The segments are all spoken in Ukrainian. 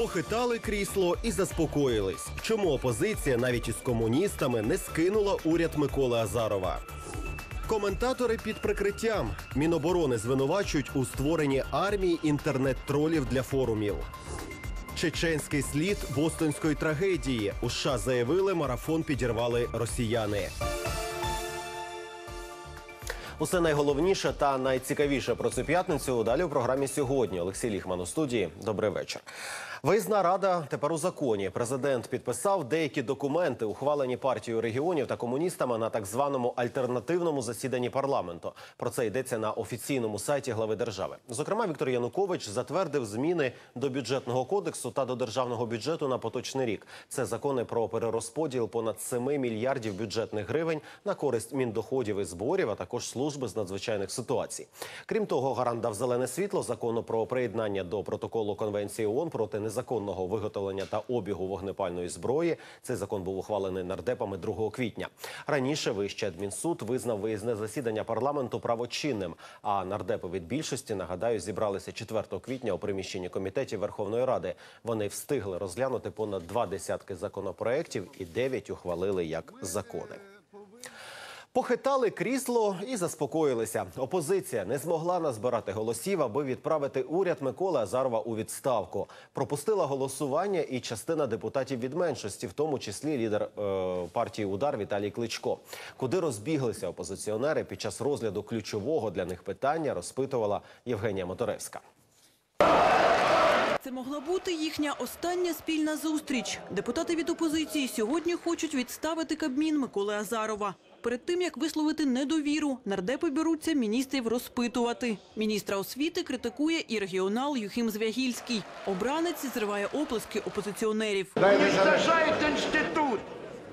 Похитали крісло і заспокоїлись. Чому опозиція навіть із комуністами не скинула уряд Миколи Азарова? Коментатори під прикриттям Міноборони звинувачують у створенні армії інтернет-тролів для форумів. Чеченський слід бостонської трагедії. У США заявили, марафон підірвали росіяни. Усе найголовніше та найцікавіше про цю п'ятницю далі у програмі сьогодні. Олексій Ліхман у студії. Добрий вечір. Виїзна рада тепер у законі. Президент підписав деякі документи, ухвалені партією регіонів та комуністами на так званому альтернативному засіданні парламенту. Про це йдеться на офіційному сайті глави держави. Зокрема, Віктор Янукович затвердив зміни до бюджетного кодексу та до державного бюджету на поточний рік. Це закони про перерозподіл понад 7 мільярдів бюджетних гривень на користь міндоходів і зборів, а також служби з надзвичайних ситуацій. Крім того, гарант дав зелене світло закону про приєднання до протоколу конвенції ООН проти незаконного виготовлення та обігу вогнепальної зброї. Цей закон був ухвалений нардепами 2 квітня. Раніше вищий адмінсуд визнав виїзне засідання парламенту правочинним. А нардепи від більшості нагадаю зібралися 4 квітня у приміщенні комітетів Верховної Ради. Вони встигли розглянути понад два десятки законопроєктів і дев'ять ухвалили як закони. Похитали крісло і заспокоїлися. Опозиція не змогла назбирати голосів, аби відправити уряд Миколи Азарова у відставку. Пропустила голосування і частина депутатів від меншості, в тому числі лідер е, партії Удар Віталій Кличко. Куди розбіглися опозиціонери під час розгляду ключового для них питання, розпитувала Євгенія Моторевська. Це могла бути їхня остання спільна зустріч. Депутати від опозиції сьогодні хочуть відставити Кабмін Миколи Азарова. Перед тим, як висловити недовіру, нардепи беруться міністрів розпитувати. Міністра освіти критикує і регіонал Юхим Звягільський. Обранець зриває оплески опозиціонерів. уничтожает институт.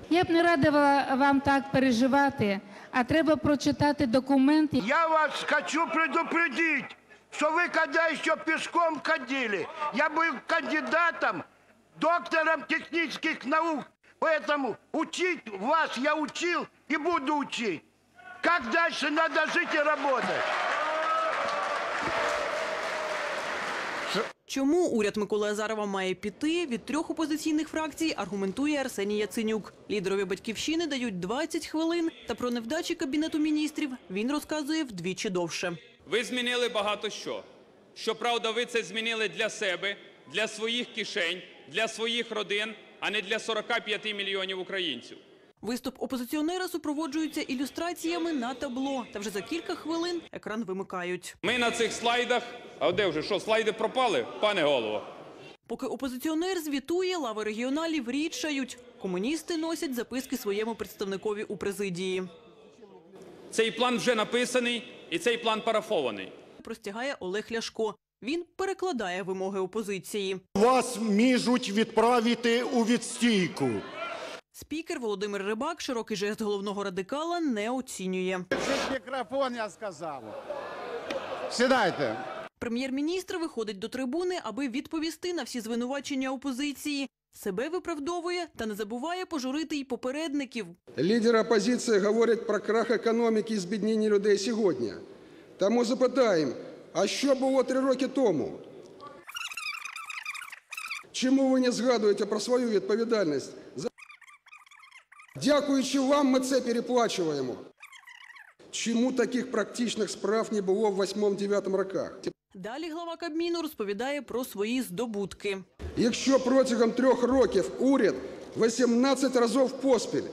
Я б не радила вам так переживати, а треба прочитати документи. Я вас хочу предупредить, что вы когда еще пешком ходили, я был кандидатом, доктором технических наук. Поэтому учить вас я учил и буду учить. Как дальше надо жить и работать. Чому уряд Миколи Азарова має піти від трьох опозиційних фракцій, аргументує Арсеній Яценюк. Лідерові батьківщини дають 20 хвилин, та про невдачі кабінету міністрів він розказує вдвічі довше. Ви змінили багато що. Щоправда, ви це змінили для себе, для своїх кишень, для своїх родин, а не для 45 мільйонів українців. Виступ опозиціонера супроводжується ілюстраціями на табло. Та вже за кілька хвилин екран вимикають. Ми на цих слайдах. А де вже що, слайди пропали, пане голово? Поки опозиціонер звітує, лави регіоналів рідшають. Комуністи носять записки своєму представникові у президії. Цей план вже написаний і цей план парафований. Простягає Олег Ляшко. Він перекладає вимоги опозиції. Вас міжуть відправити у відстійку. Спікер Володимир Рибак широкий жест головного радикала не оцінює. Мікрофон я сказав. Сідайте. Прем'єр-міністр виходить до трибуни, аби відповісти на всі звинувачення опозиції. Себе виправдовує та не забуває пожурити й попередників. Лідери опозиції говорять про крах економіки і збідніння людей сьогодні. Тому запитаємо, а що було три роки тому? Чому ви не згадуєте про свою відповідальність? Дякуючи вам, ми це переплачуємо. Чому таких практичних справ не було в 8-9 роках? Далі глава Кабміну розповідає про свої здобутки. Якщо протягом трьох років уряд 18 разів поспіль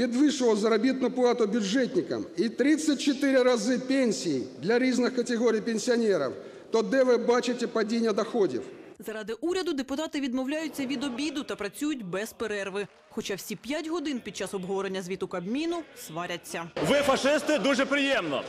підвищував заробітну плату бюджетникам і 34 рази пенсії для різних категорій пенсіонерів, то де ви бачите падіння доходів? Заради уряду депутати відмовляються від обіду та працюють без перерви. Хоча всі п'ять годин під час обговорення звіту Кабміну сваряться. Ви фашисти дуже приємно.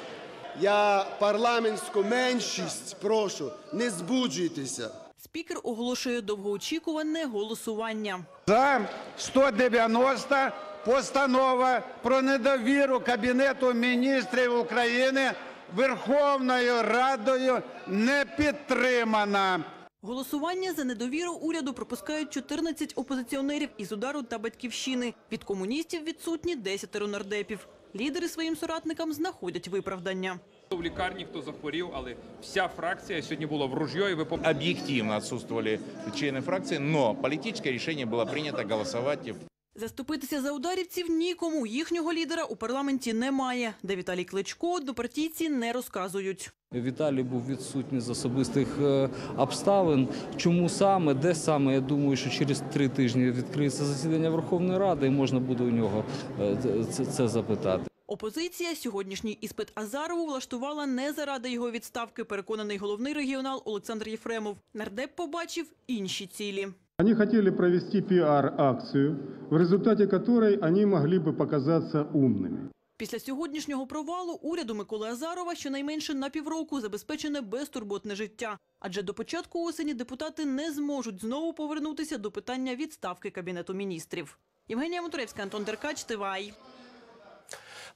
Я парламентську меншість прошу, не збуджуйтеся. Спікер оголошує довгоочікуване голосування. За 190 постанова про недовіру Кабінету міністрів України Верховною Радою не підтримана. Голосування за недовіру уряду пропускають 14 опозиціонерів із удару та батьківщини. Від комуністів відсутні 10 нардепів. Лідери своїм соратникам знаходять виправдання. В лікарні хто захворів, але вся фракція сьогодні була в ружьо, і ви пом- объективно отсутствовали члены фракции, но политическое решение было принято голосовать в Заступитися за ударівців нікому. Їхнього лідера у парламенті немає. Де Віталій Кличко однопартійці не розказують. Віталій був відсутній з особистих е, обставин. Чому саме, де саме? Я думаю, що через три тижні відкриється засідання Верховної Ради, і можна буде у нього е, це, це запитати. Опозиція сьогоднішній іспит Азарову влаштувала не заради його відставки, переконаний головний регіонал Олександр Єфремов. Нардеп побачив інші цілі. Они хотели провести пиар-акцию, в результате которой они могли бы показаться умными. Після сьогоднішнього провалу уряду Миколи Азарова щонайменше на півроку забезпечене безтурботне життя. Адже до початку осені депутати не зможуть знову повернутися до питання відставки Кабінету міністрів. Євгенія Моторевська, Антон Деркач, Тивай.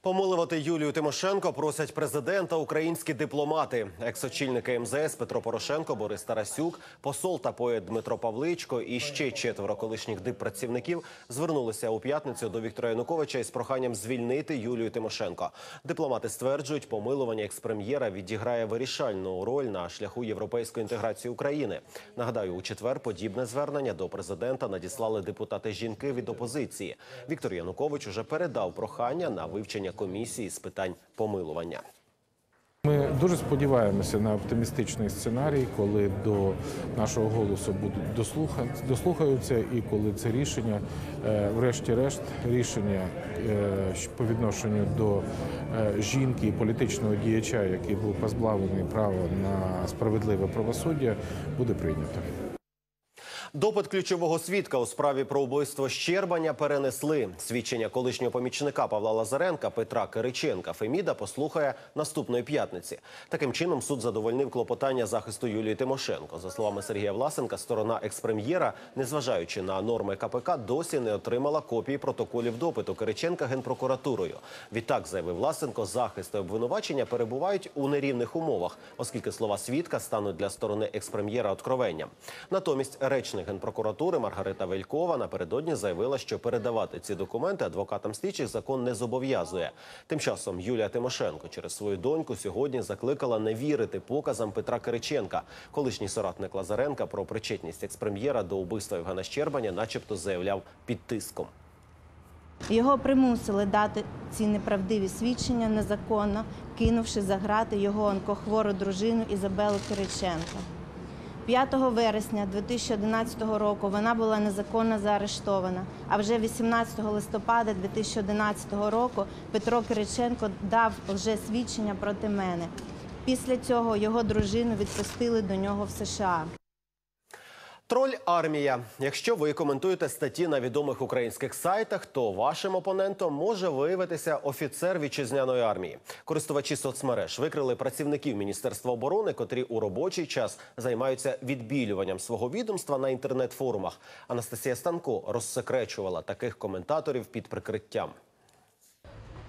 Помилувати Юлію Тимошенко просять президента українські дипломати. Екс-очільники МЗС Петро Порошенко, Борис Тарасюк, посол та поет Дмитро Павличко і ще четверо колишніх диппрацівників звернулися у п'ятницю до Віктора Януковича із проханням звільнити Юлію Тимошенко. Дипломати стверджують, помилування експрем'єра відіграє вирішальну роль на шляху європейської інтеграції України. Нагадаю, у четвер подібне звернення до президента надіслали депутати жінки від опозиції. Віктор Янукович уже передав прохання на вивчення комісії з питань помилування. Ми дуже сподіваємося на оптимістичний сценарій, коли до нашого голосу будуть дослухаються, і коли це рішення, е, врешті-решт, рішення е, по відношенню до е, жінки і політичного діяча, який був позбавлений права на справедливе правосуддя, буде прийнято. Допит ключового свідка у справі про вбивство Щербаня перенесли. Свідчення колишнього помічника Павла Лазаренка Петра Кириченка Феміда послухає наступної п'ятниці. Таким чином суд задовольнив клопотання захисту Юлії Тимошенко. За словами Сергія Власенка, сторона експрем'єра, незважаючи на норми КПК, досі не отримала копії протоколів допиту Кириченка генпрокуратурою. Відтак, заявив Власенко, захист та обвинувачення перебувають у нерівних умовах, оскільки слова свідка стануть для сторони експрем'єра откровенням. Натомість речник генпрокуратури Маргарита Велькова напередодні заявила, що передавати ці документи адвокатам слідчих закон не зобов'язує. Тим часом Юлія Тимошенко через свою доньку сьогодні закликала не вірити показам Петра Кириченка. Колишній соратник Лазаренка про причетність експрем'єра до убивства Євгена Щербаня, начебто, заявляв під тиском. Його примусили дати ці неправдиві свідчення незаконно, кинувши за грати його онкохвору дружину Ізабелу Кириченко. 5 вересня 2011 року вона була незаконно заарештована. А вже 18 листопада 2011 року Петро Кириченко дав лжесвідчення проти мене. Після цього його дружину відпустили до нього в США. Троль армія. Якщо ви коментуєте статті на відомих українських сайтах, то вашим опонентом може виявитися офіцер вітчизняної армії. Користувачі соцмереж викрили працівників Міністерства оборони, котрі у робочий час займаються відбілюванням свого відомства на інтернет-форумах. Анастасія Станко розсекречувала таких коментаторів під прикриттям.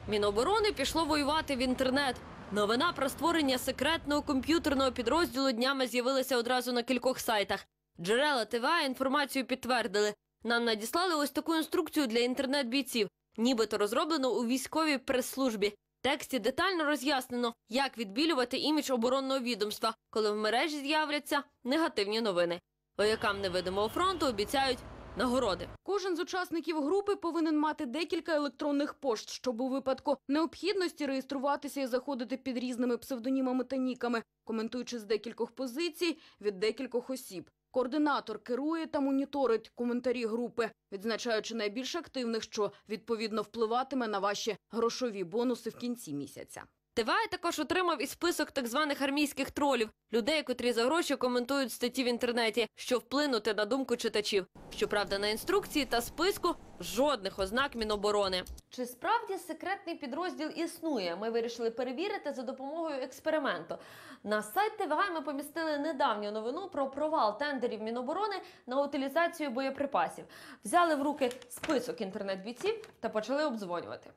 Міноборони пішло воювати в інтернет. Новина про створення секретного комп'ютерного підрозділу днями з'явилася одразу на кількох сайтах. Джерела ТВА інформацію підтвердили. Нам надіслали ось таку інструкцію для інтернет-бійців, нібито розроблено у військовій прес-службі. Тексті детально роз'яснено, як відбілювати імідж оборонного відомства, коли в мережі з'являться негативні новини. Воякам невидимого фронту обіцяють нагороди. Кожен з учасників групи повинен мати декілька електронних пошт, щоб у випадку необхідності реєструватися і заходити під різними псевдонімами та ніками, коментуючи з декількох позицій від декількох осіб. Координатор керує та моніторить коментарі групи, відзначаючи найбільш активних, що відповідно впливатиме на ваші грошові бонуси в кінці місяця. Тивай також отримав і список так званих армійських тролів, людей, котрі за гроші коментують статті в інтернеті, що вплинути на думку читачів. Щоправда, на інструкції та списку жодних ознак Міноборони. Чи справді секретний підрозділ існує? Ми вирішили перевірити за допомогою експерименту. На сайт ТВА ми помістили недавню новину про провал тендерів Міноборони на утилізацію боєприпасів. Взяли в руки список інтернет-бійців та почали обдзвонювати.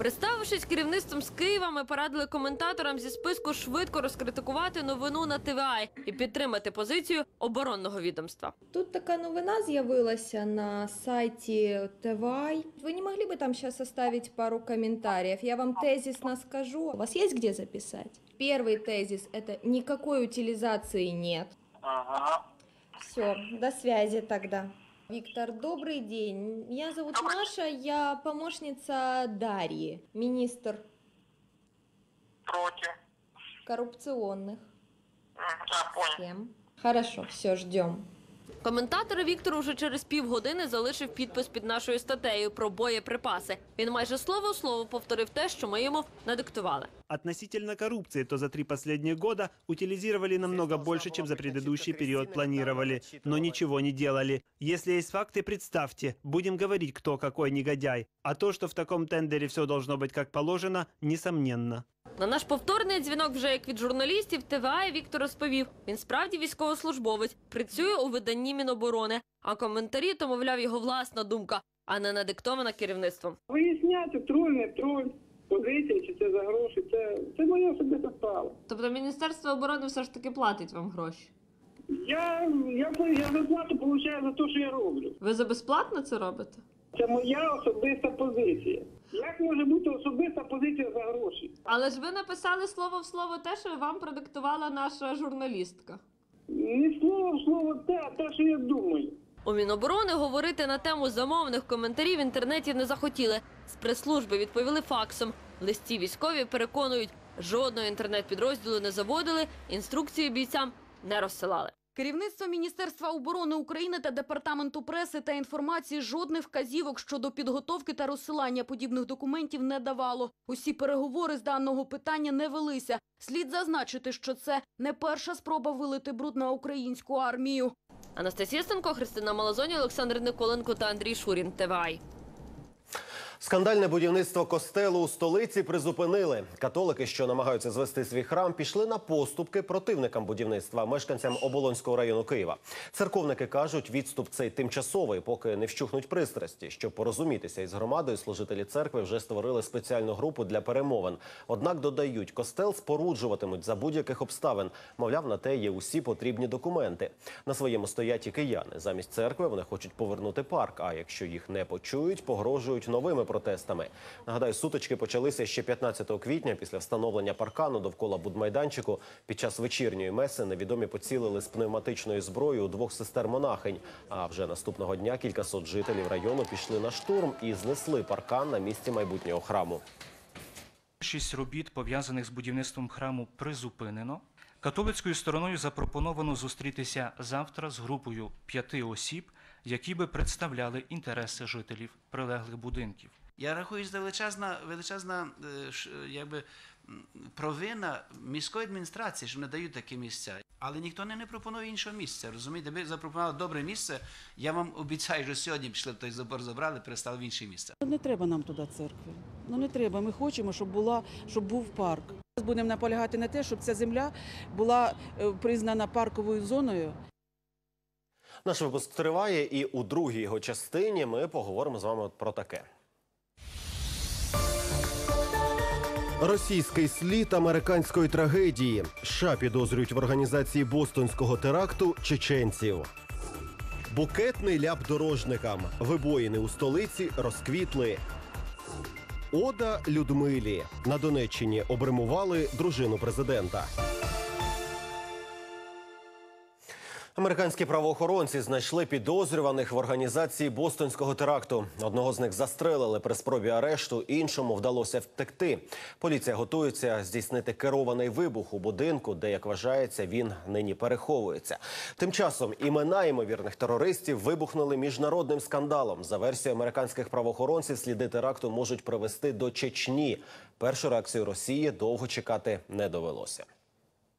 Представившись керівництвом з Києва, ми порадили коментаторам зі списку швидко розкритикувати новину на ТВА і підтримати позицію оборонного відомства. Тут така новина з'явилася на сайті ТВАЙ. Вы не могли бы там сейчас оставить пару комментариев? Я вам тезисно скажу. У вас есть где записать? Первый тезис – это никакой утилизации нет. Ага. Все, до связи тогда. Виктор, добрый день. Меня зовут Маша, я помощница Дарьи, министр Против. коррупционных Я понял. Хорошо, все, ждем. Коментатор Віктор уже через півгодини залишив підпис під нашою статтею про боєприпаси. Він майже слово в слово повторив те, що ми йому надиктували. Относительно коррупции, то за три последних года утилизировали намного больше, чем за предыдущий период планировали, но ничего не делали. Если есть факты, представьте, будем говорить, кто какой негодяй. А то, что в таком тендере все должно быть как положено, несомненно. На наш повторний дзвінок, вже як від журналістів, ТВА Віктор розповів, він справді військовослужбовець, працює у виданні Міноборони, а коментарі то, мовляв, його власна думка, а не надиктована керівництвом. Виясняти, троль, не троль, позиція, чи це за гроші, це, це моя особиста справа. Тобто Міністерство оборони все ж таки платить вам гроші. Я, я, я зарплату получаю за те, що я роблю. Ви за безплатно це робите? Це моя особиста позиція. Як може бути особиста позиція за гроші? Але ж ви написали слово в слово те, що вам продиктувала наша журналістка. Не слово в слово те, а те, що я думаю. У Міноборони говорити на тему замовних коментарів в інтернеті не захотіли. З прес-служби відповіли факсом. В листі військові переконують, жодного інтернет-підрозділу не заводили, інструкції бійцям не розсилали. Керівництво Міністерства оборони України та Департаменту преси та інформації жодних вказівок щодо підготовки та розсилання подібних документів не давало. Усі переговори з даного питання не велися. Слід зазначити, що це не перша спроба вилити бруд на українську армію. Анастасія Станко, Христина Малазоні, Олександр Николенко та Андрій Шурін. ТВАЙ. Скандальне будівництво костелу у столиці призупинили. Католики, що намагаються звести свій храм, пішли на поступки противникам будівництва, мешканцям Оболонського району Києва. Церковники кажуть, відступ цей тимчасовий, поки не вщухнуть пристрасті. Щоб порозумітися із громадою, служителі церкви вже створили спеціальну групу для перемовин. Однак додають, костел споруджуватимуть за будь-яких обставин. Мовляв, на те є усі потрібні документи. На своєму стоять і кияни. Замість церкви вони хочуть повернути парк. А якщо їх не почують, погрожують новими протестами. Нагадаю, сутички почалися ще 15 квітня після встановлення паркану довкола будмайданчику. Під час вечірньої меси невідомі поцілили з пневматичної зброї у двох сестер монахинь. А вже наступного дня кількасот жителів району пішли на штурм і знесли паркан на місці майбутнього храму. Шість робіт, пов'язаних з будівництвом храму, призупинено. Католицькою стороною запропоновано зустрітися завтра з групою п'яти осіб, які би представляли інтереси жителів прилеглих будинків. Я рахую, що величезна, величезна е, якби, провина міської адміністрації, що не дають такі місця. Але ніхто не, не пропонує іншого місця. Розумієте, ви запропонували добре місце. Я вам обіцяю, що сьогодні пішли в той забор, забрали, перестали в інше місце. Не треба нам туди церкви. Ну не треба. Ми хочемо, щоб була, щоб був парк. Будемо наполягати на те, щоб ця земля була е, признана парковою зоною. Наш випуск триває, і у другій його частині ми поговоримо з вами про таке. Російський слід американської трагедії. США підозрюють в організації бостонського теракту чеченців. Букетний ляп дорожникам. Вибоїни у столиці розквітли. Ода Людмилі на Донеччині обримували дружину президента. Американські правоохоронці знайшли підозрюваних в організації бостонського теракту. Одного з них застрелили при спробі арешту, іншому вдалося втекти. Поліція готується здійснити керований вибух у будинку, де, як вважається, він нині переховується. Тим часом імена ймовірних терористів вибухнули міжнародним скандалом. За версією американських правоохоронців, сліди теракту можуть привести до Чечні. Першу реакцію Росії довго чекати не довелося.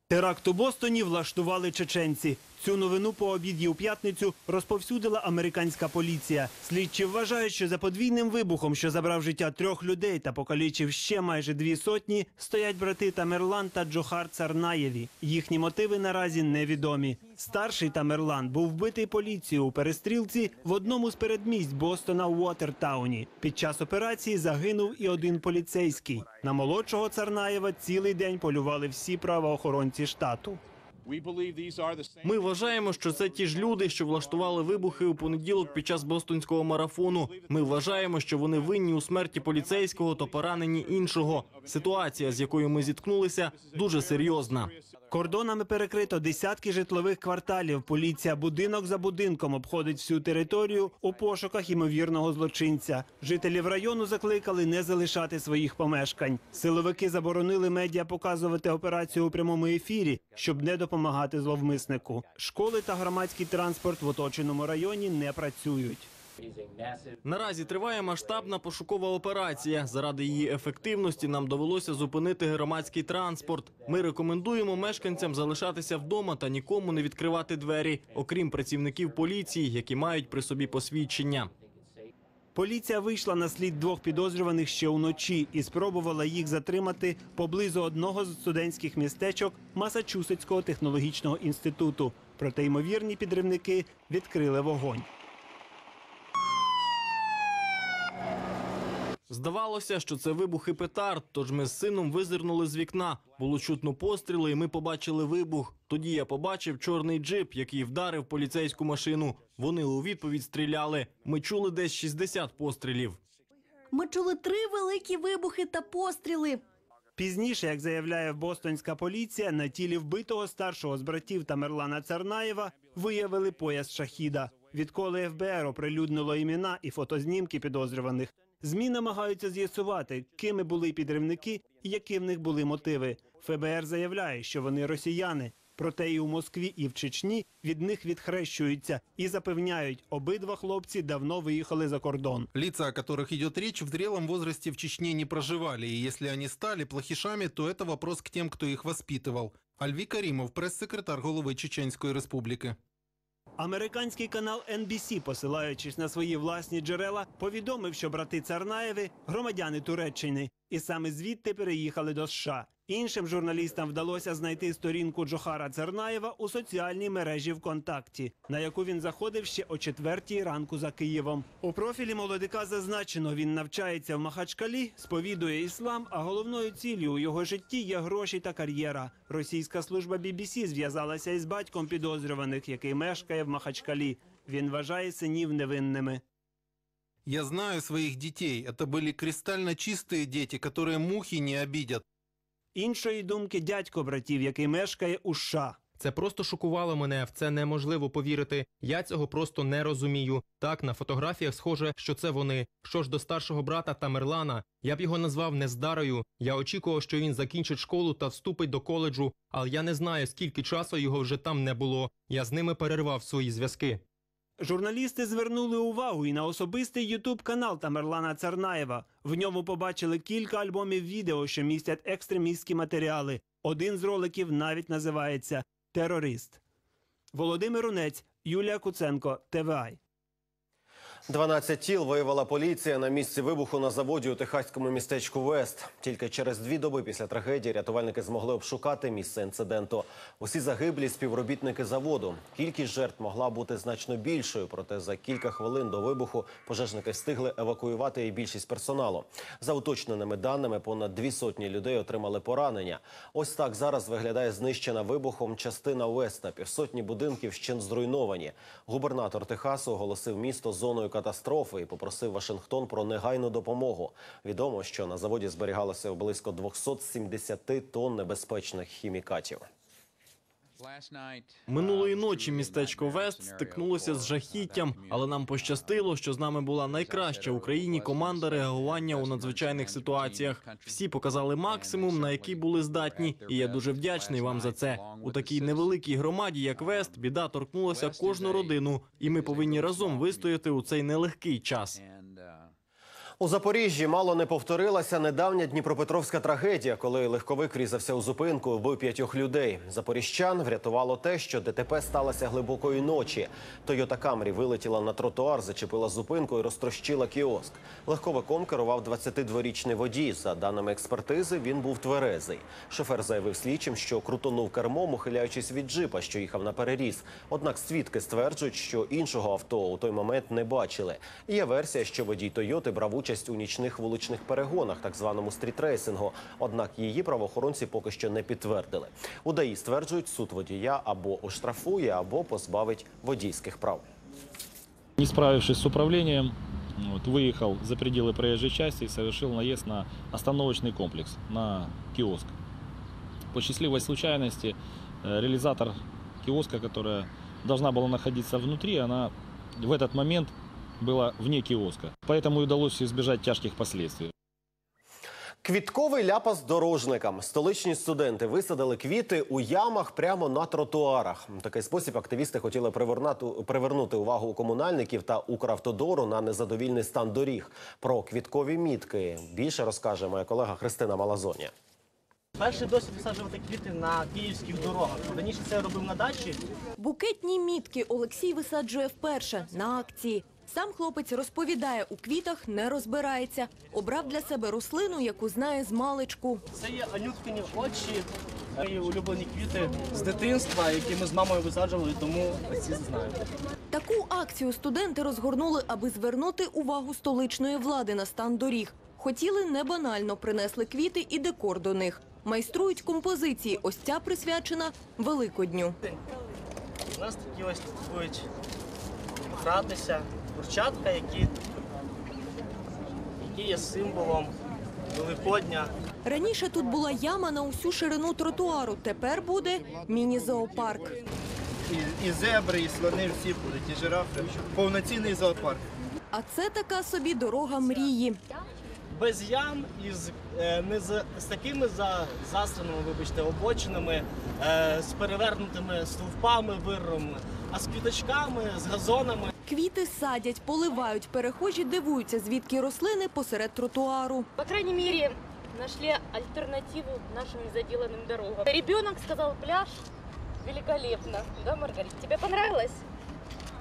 Теракт у Бостоні влаштували чеченці. Цю новину по обіді у п'ятницю розповсюдила американська поліція. Слідчі вважають, що за подвійним вибухом, що забрав життя трьох людей та покалічив ще майже дві сотні, стоять брати Тамерлан та Джохар Царнаєві. Їхні мотиви наразі невідомі. Старший Тамерлан був вбитий поліцією у перестрілці в одному з передмість Бостона у Уотертауні. Під час операції загинув і один поліцейський. На молодшого Царнаєва цілий день полювали всі правоохоронці штату. Ми вважаємо, що це ті ж люди, що влаштували вибухи у понеділок під час бостонського марафону. Ми вважаємо, що вони винні у смерті поліцейського та поранені іншого. Ситуація, з якою ми зіткнулися, дуже серйозна. Кордонами перекрито десятки житлових кварталів. Поліція будинок за будинком обходить всю територію у пошуках ймовірного злочинця. Жителів району закликали не залишати своїх помешкань. Силовики заборонили медіа показувати операцію у прямому ефірі, щоб не допомагати зловмиснику. Школи та громадський транспорт в оточеному районі не працюють. Наразі триває масштабна пошукова операція. Заради її ефективності нам довелося зупинити громадський транспорт. Ми рекомендуємо мешканцям залишатися вдома та нікому не відкривати двері, окрім працівників поліції, які мають при собі посвідчення. Поліція вийшла на слід двох підозрюваних ще уночі і спробувала їх затримати поблизу одного з студентських містечок Масачусетського технологічного інституту. Проте ймовірні підривники відкрили вогонь. Здавалося, що це вибухи петард, тож ми з сином визирнули з вікна. Було чутно постріли, і ми побачили вибух. Тоді я побачив чорний джип, який вдарив поліцейську машину. Вони у відповідь стріляли. Ми чули десь 60 пострілів. Ми чули три великі вибухи та постріли. Пізніше, як заявляє бостонська поліція, на тілі вбитого старшого з братів Тамерлана Царнаєва виявили пояс шахіда. Відколи ФБР оприлюднило імена і фотознімки підозрюваних, ЗМІ намагаються з'ясувати, кими були підривники і які в них були мотиви. ФБР заявляє, що вони росіяни. Проте і у Москві, і в Чечні від них відхрещуються і запевняють, обидва хлопці давно виїхали за кордон. Лица, о которых идет речь, в зрелом возрасте в Чечне не проживали, и если они стали плохишами, то это вопрос к тем, кто их воспитывал. Альви Каримов, пресс-секретар голови Чеченської Республіки. Американський канал NBC, посилаючись на свої власні джерела, повідомив, що брати Царнаєви громадяни Туреччини, і саме звідти переїхали до США. Іншим журналістам вдалося знайти сторінку Джохара Царнаєва у соціальній мережі ВКонтакті, на яку він заходив ще о четвертій ранку за Києвом. У профілі молодика зазначено, він навчається в Махачкалі, сповідує іслам, а головною ціллю у його житті є гроші та кар'єра. Російська служба BBC зв'язалася із батьком підозрюваних, який мешкає в Махачкалі. Він вважає синів невинними. Я знаю своих детей. Это были кристально чистые дети, которые мухи не обидят. Іншої думки дядько братів, який мешкає у США. Це просто шокувало мене. В це неможливо повірити. Я цього просто не розумію. Так, на фотографіях схоже, що це вони. Що ж до старшого брата Тамерлана, я б його назвав нездарою. Я очікував, що він закінчить школу та вступить до коледжу, але я не знаю, скільки часу його вже там не було. Я з ними перервав свої зв'язки. Журналісти звернули увагу і на особистий ютуб канал Тамерлана Царнаєва. В ньому побачили кілька альбомів відео, що містять екстремістські матеріали. Один з роликів навіть називається Терорист. Володимир Унець, Юлія Куценко, ТВАЙ. 12 тіл виявила поліція на місці вибуху на заводі у техаському містечку Вест. Тільки через дві доби після трагедії рятувальники змогли обшукати місце інциденту. Усі загиблі співробітники заводу. Кількість жертв могла бути значно більшою, проте за кілька хвилин до вибуху пожежники встигли евакуювати і більшість персоналу. За уточненими даними, понад дві сотні людей отримали поранення. Ось так зараз виглядає знищена вибухом частина Веста. Півсотні будинків ще зруйновані. Губернатор Техасу оголосив місто зоною катастрофи і попросив Вашингтон про негайну допомогу. Відомо, що на заводі зберігалося близько 270 тонн небезпечних хімікатів. Минулої ночі містечко Вест стикнулося з жахіттям, але нам пощастило, що з нами була найкраща в Україні команда реагування у надзвичайних ситуаціях. Всі показали максимум, на який були здатні, і я дуже вдячний вам за це. У такій невеликій громаді, як Вест, біда торкнулася кожну родину, і ми повинні разом вистояти у цей нелегкий час. У Запоріжжі мало не повторилася недавня Дніпропетровська трагедія, коли легковик врізався у зупинку і вбив п'ятьох людей. Запоріжчан врятувало те, що ДТП сталося глибокої ночі. Тойота Камрі вилетіла на тротуар, зачепила зупинку і розтрощила кіоск. Легковиком керував 22-річний водій. За даними експертизи, він був тверезий. Шофер заявив слідчим, що крутонув кермом, ухиляючись від джипа, що їхав на переріз. Однак свідки стверджують, що іншого авто у той момент не бачили. Є версія, що водій Тойоти брав участь у нічних вуличних перегонах, так званому стрітрейсингу. Однак її правоохоронці поки що не підтвердили. У ДАІ стверджують, суд водія або оштрафує, або позбавить водійських прав. Не справившись с управлением, вот, выехал за пределы проезжей части и совершил наезд на остановочный комплекс, на киоск. По счастливой случайности э, реализатор киоска, которая должна была находиться внутри, она в этот момент была вне киоска. Поэтому и удалось избежать тяжких последствий. Квітковий ляпас дорожникам. Столичні студенти висадили квіти у ямах прямо на тротуарах. В такий спосіб активісти хотіли привернути увагу комунальників та Укравтодору на незадовільний стан доріг. Про квіткові мітки більше розкаже моя колега Христина Малазоня. Перший досвід висаджувати квіти на київських дорогах. Раніше це я робив на дачі. Букетні мітки Олексій висаджує вперше на акції. Сам хлопець розповідає, у квітах не розбирається. Обрав для себе рослину, яку знає з маличку. Це є анюткині очі, мої улюблені квіти з дитинства, які ми з мамою висаджували, тому ці знаю. Таку акцію студенти розгорнули, аби звернути увагу столичної влади на стан доріг. Хотіли не банально, принесли квіти і декор до них. Майструють композиції. Ось ця присвячена Великодню. У нас такі ось будуть гратися курчатка, які, які є символом Великодня. Раніше тут була яма на усю ширину тротуару. Тепер буде міні-зоопарк. І, і зебри, і слони всі будуть, і жирафи. Повноцінний зоопарк. А це така собі дорога мрії. Без ям і з, е, не з, з такими за, засраними, вибачте, обочинами, е, з перевернутими стовпами, вирвами, а з квіточками, з газонами. Квіти садять, поливають. Перехожі дивуються, звідки рослини посеред тротуару. По крайній мірі знайшли альтернативу нашим заділеним дорогам. Ребенок сказав пляж великолепно. Да, Маргарита? Тебе понравилось?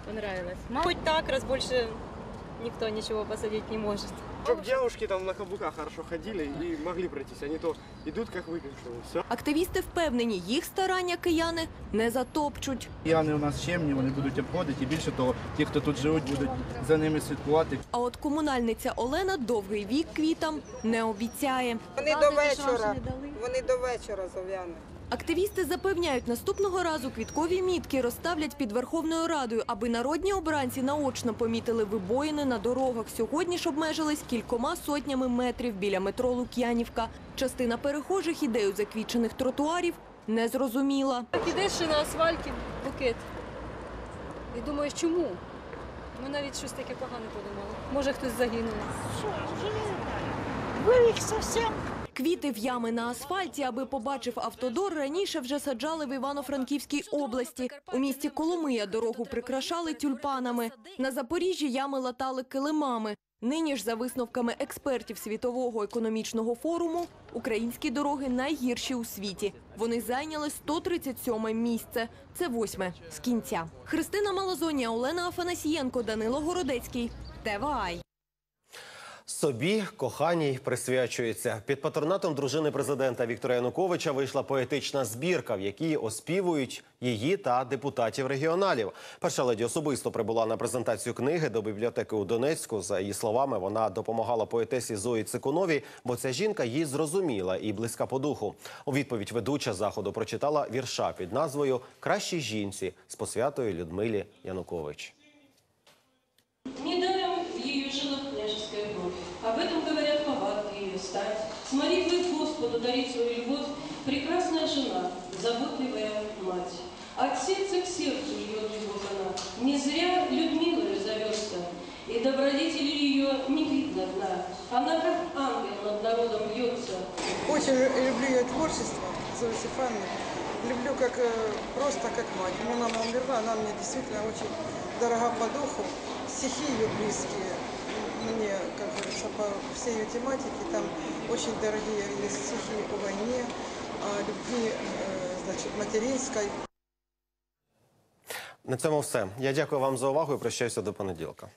Понравилось. Хоть так, раз больше никто ничего посадить не может. Чтоб девушки там на каблуках хорошо ходили и могли пройтись, а не то идут как выпившие. Все. Активісти впевнені, їх старання кияни не затопчуть. Яни у нас чемні, вони будуть обходити, і більше того, ті, хто тут живуть, будуть за ними слідкувати. А от комунальниця Олена довгий вік квітам не обіцяє. Вони до вечора. Вони до вечора зав'януть. Активісти запевняють, наступного разу квіткові мітки розставлять під Верховною Радою, аби народні обранці наочно помітили вибоїни на дорогах. Сьогодні ж обмежились кількома сотнями метрів біля метро Лук'янівка. Частина перехожих ідею заквічених тротуарів не зрозуміла. Ідеш на асфальті букет. І думаєш, чому? Ми навіть щось таке погане подумали. Може, хтось загинув. Вирік зовсім. Квіти в ями на асфальті, аби побачив автодор, раніше вже саджали в Івано-Франківській області. У місті Коломия дорогу прикрашали тюльпанами. На Запоріжжі ями латали килимами. Нині ж, за висновками експертів Світового економічного форуму, українські дороги найгірші у світі. Вони зайняли 137 місце. Це восьме з кінця. Христина Малазонія, Олена Афанасієнко, Данило Городецький. ТВАЙ. Собі коханій присвячується під патронатом дружини президента Віктора Януковича. Вийшла поетична збірка, в якій оспівують її та депутатів регіоналів. Перша леді особисто прибула на презентацію книги до бібліотеки у Донецьку. За її словами, вона допомагала поетесі Зої Цикуновій, бо ця жінка її зрозуміла і близька по духу. У відповідь ведуча заходу прочитала вірша під назвою Кращій жінці з посвятою Людмилі Янукович. Стать. С молитвой Господу дарит свою любовь прекрасная жена, заботливая мать. От сердца к сердцу льет любовь она. Не зря Людмилой зовется. И добродетели ее не видно дна. Она как ангел над народом бьется. Очень люблю ее творчество, Зоя Стефановна. Люблю как э, просто как мать. У меня мама умерла, она мне действительно очень дорога по духу. Стихи ее близкие. Мне, как говорится, по всей ее тематике. Там очень дорогие есть стихи о войне, о любви, э, значит, материнской. На цьому все. Я дякую вам за увагу і прощаюся до понеділка.